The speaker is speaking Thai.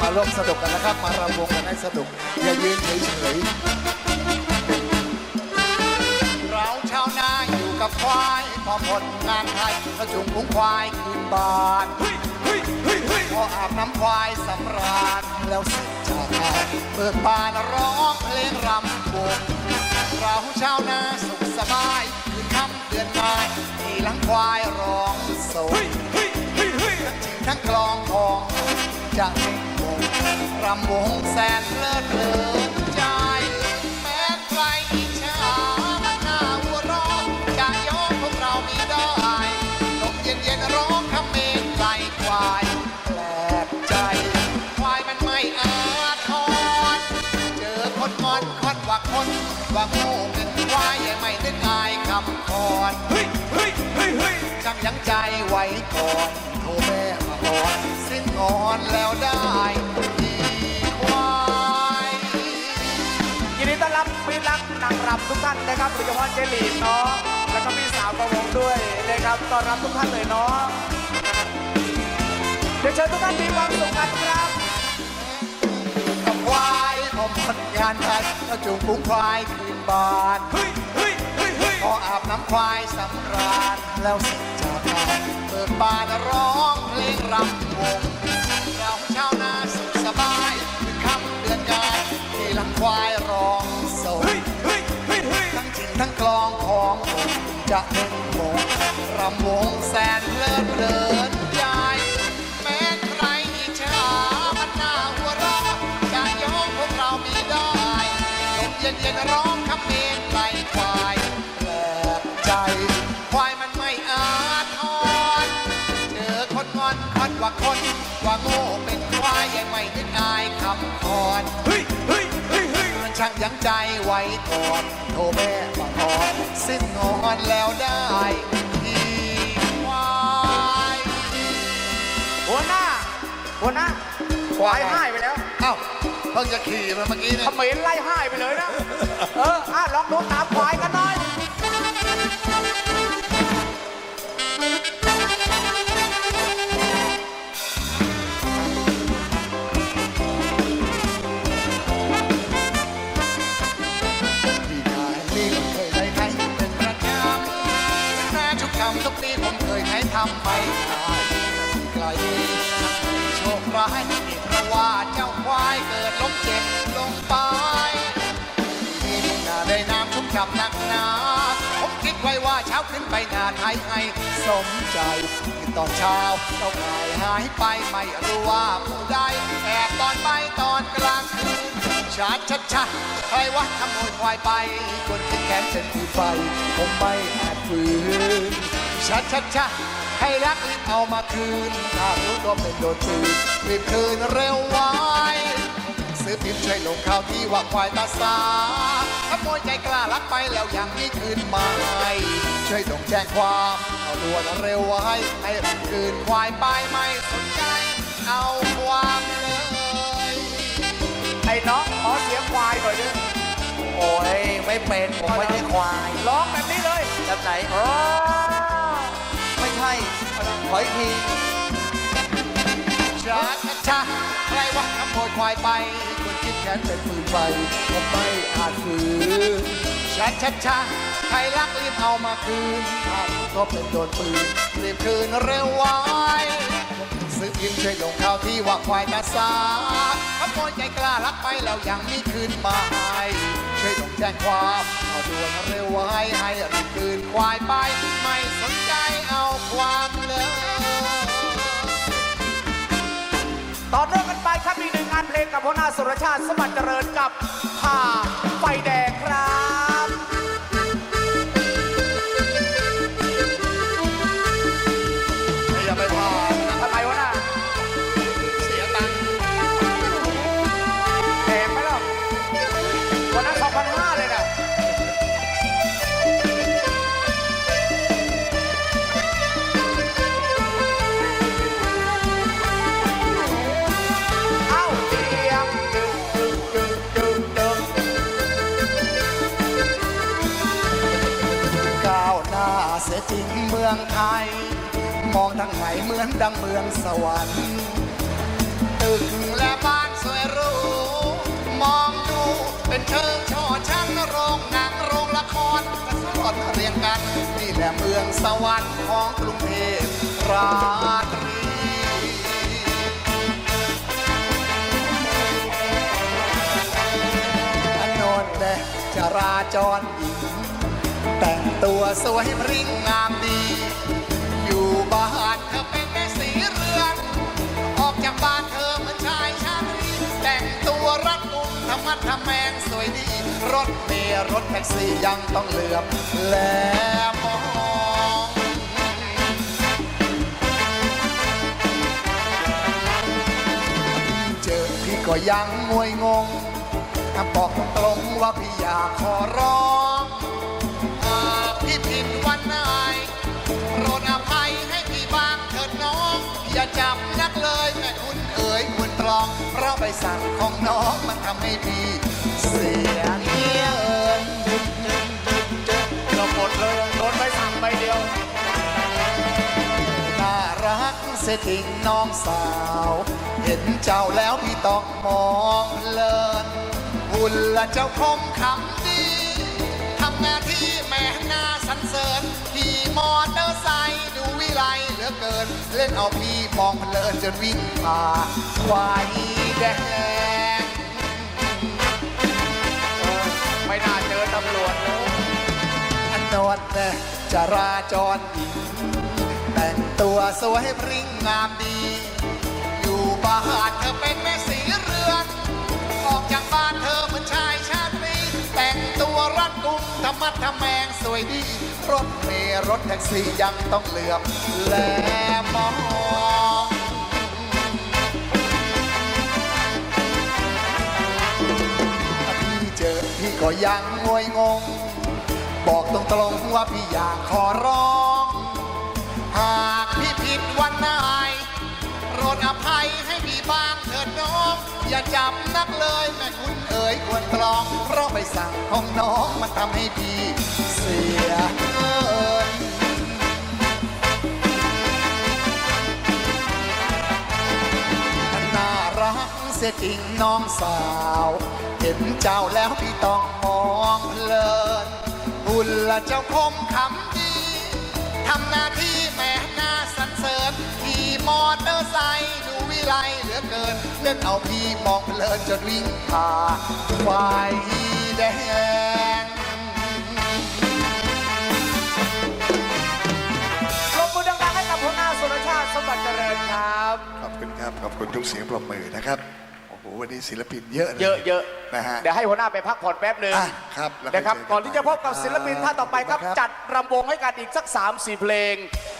มาร่วมสนุกกันนะครับ มารำวงกันให้สนุก อย่ายืนเฉยเราชาวนาอยู่กับควายพอผลงานไทยกระจุงพุงควายคืนบ้านพออาบน้ำควายสำราญๆแล้วเสร็จจากงานเปิดบานร้องเพลงรำวงเราชาวนาสุขสบายคืนค่ำเดือนนายที่หลังควายร้องโศกทั้งจิงทั้งกลองทองจะเล่นวง รำวงแสนเลิศเพลินใจ แม้ใครอิจฉามันน่าหัวเร้อนจะยกพวกเรามีได้ลมเย็นเย็นๆร้องคำเมนไก่ควายแปลกใจ ควายมันไม่อาทรเจอคนงอนคอนว่าคนว่าโง่เป็นควายยังไม่ได้อายคำคอนช่างยั้งใจไว้ก่อนโทรแม่มาอ่อนสิ้น งอนแล้วได้ทีควายยินดีต้อนรับพี่รักนางรำทุกท่านนะครับโดยเฉพาะเจลีนเนาะแล้วก็พี่สาวประวงด้วยนะครับต้อนรับทุกท่านเลยเนาะเดี๋ยวเชิญทุกท่านมีความสุขกันครับกับควายพอหมดงานไทยก็จูงพุงควายคืนบ้านพออาบน้ำควายสำราญแล้วเสร็จ จากงานเปิดบานร้องเพลงรำวงเราชาวนาสุขสบายคือค่ำเดือนกายที่ลำควายร้องโศกทั้งจิงทั้งกลองของผมจะเล่นวงรำวงแสนเพลิดเพลินใจแม้ใครอิจฉามันน่าหัวเราะจะยกพวกเรามีได้ลมเย็นเย็นๆร้องคำเมนไล่ควาย ว่าคนว่าโง่เป็นควายยังไม่นึกอายคำคอนมันช่างยั้งใจไว้ก่อนโทรแม่มาอ่อนสิ้นงอนแล้วได้ทีควายหัวหน้า หัวหน้าควายหายไปแล้วเอ้าเพิ่งจะขี่มาเมื่อกี้เขเนี่ยมรไล่หายไปเลยนะ เอออะลองดูตามควายกันหน่อย เคยให้ทำไปขายไกลโชคร้ายนี่เพราะว่าเจ้าควายเกิดล้มเจ็บลงไปที่นี่นาได้น้ำชุ่มฉ่ำหนักหนาผมคิดไว้ว่าเช้าขึ้นไปนาไทยให้สมใจคือตอนเช้าเจ้าควายหายไปไม่รู้ว่าผู้ใดแอบตอนไปตอนกลางคืนชัดชัดชัดใครวะขโมยควายไปคนที่แขนเส้นถือไฟผมไม่อาจฝืนชัดชัดชัด ให้รักรีบเอามาคืนถ้ารู้ตัวเป็นโดนปืนรีบคืนเร็วไว้ซื้อพิมพ์ช่วยลงข่าวที่ว่าควายตาสาขโมยใจกล้าลักไปแล้วยังไม่คืนมาให้ช่วยลงแจ้งความเอาด่วนเร็วไว้ให้รีบคืนควายไปไม่สนใจ เอาความเลยไอ้น้องขอเสียงควายหน่อยดิโอ้ยไม่เป็นผมไม่ใช่ควายร้องแบบนี้เลยแบบไหนโอ้ไม่ใช่ ขออีกทีช้าช้าช้าใครวะขโมยควายไปคนคิดแค้นเป็นปืนไฟผมไม่อาจฝืนชาชาชาใครรักรีบเอามาคืนถ้าก็เป็นโดนปืนรีบคืนเร็วไว้ซื้อพิมพ์ช่วยลงข่าวที่ว่าควายนาสาขโมยใจกล้ารักไปแล้วยังไม่คืนมาให้ช่วยลงแจ้งความ ด่วนเร็วไว้ให้รีบคืนควายไป ไม่สนใจเอาความเลยต่อเนื่องกันไปครับอีกหนึ่งงานเพลงกับหัวหน้าสุรชาติสมบัติเจริญกับผ่าไฟแดงครับ จริงเมืองไทย มองทางไหนเหมือนดังเมืองสวรรค์ตึกและบ้านสวยหรูมองดูเป็นเชิงช่อชั้งโรงหนังโรงละครกระสลดเรียงกัน นี่แหละเมืองสวรรค์ของกรุงเทพราตรีถนนแดจราจรยิ่ สวยริ้งงามดี อยู่บ้านเธอเป็นแม่สีเรือนออกจากบ้านเธอเหมือนชายชาตรีแต่งตัวรัดกุมธรรมัดทำแมงสวยดี รถเมล์รถแท็กซี่ยังต้องเหลือบแลมองเจอพี่ก็ยังงวยงงบอกตรงว่าพี่อยากขอร้อง ผิดวันไหนโปรดอภัยให้พี่บางเถิดน้อง อย่าจับนักเลยแม่คุณเอ๋ยคุณตรอง เพราะใบสั่งของน้องมันทำให้พี่เสียเงินเราหมดเลยโดนไปสั่งใบเดียวน่ารักเสียจริงน้องสาว เห็นเจ้าแล้วพี่ต้องมองเพลินหุ่นละเจ้าคมคำดีทำหน้าที่แม่หน้า สันเสริญขี่มอเตอร์ไซค์ดูวิไลเหลือเกิน เล่นเอาพี่มองเพลินจนวิ่งผ่าควายแดงไม่น่าเจอตำรวจเลยอันนวดแน่จราจรหญิงแต่งตัวสวยพริ้งงามดี อยู่บ้านเธอเป็นแม่สีเรือนออกจากบ้านเธอเหมือนชาย มัดทำแมงสวยดี รถเมล์รถแท็กซี่ยังต้องเหลือบแลมองพี่เจอพี่ก็ยังงวยงง บอกตรงๆว่าพี่อยากขอร้อง หากพี่ผิดวันไหนโปรดอภัยให้พี่บ้างเถิดน้อง อย่าจับนักเลยแม่คุณ ยควรตรอง เพราะใบสั่งของน้องมันทำให้พี่เสียเงินน่ารักเสียจริงน้องสาว เห็นเจ้าแล้วพี่ต้องมองเพลินหุ่นละเจ้าคมคำดีทำหน้าที่แม่หน้าสันเสริญขี่มอเตอร์ไซค์ ดูวิไลเหลือเกิน เล่นเอาพี่มองเพลินจนวิ่งผ่าควายแดงปรบมือดังๆให้กับหัวหน้าสุรชาติสมบัติเจริญครับ ขอบคุณครับ ขอบคุณทุกเสียงปรบมือนะครับ โอ้โห วันนี้ศิลปินเยอะเลยเยอะนะฮะๆเดี๋ยวให้หัวหน้าไปพักผ่อนแป๊บหนึ่งอะครับแล้วนะครับค่ยเจก่อนที่จะพบกับศิลปินท่านต่อไปครับ ครับ จัดรำวงให้กันอีกสัก3 4เพลง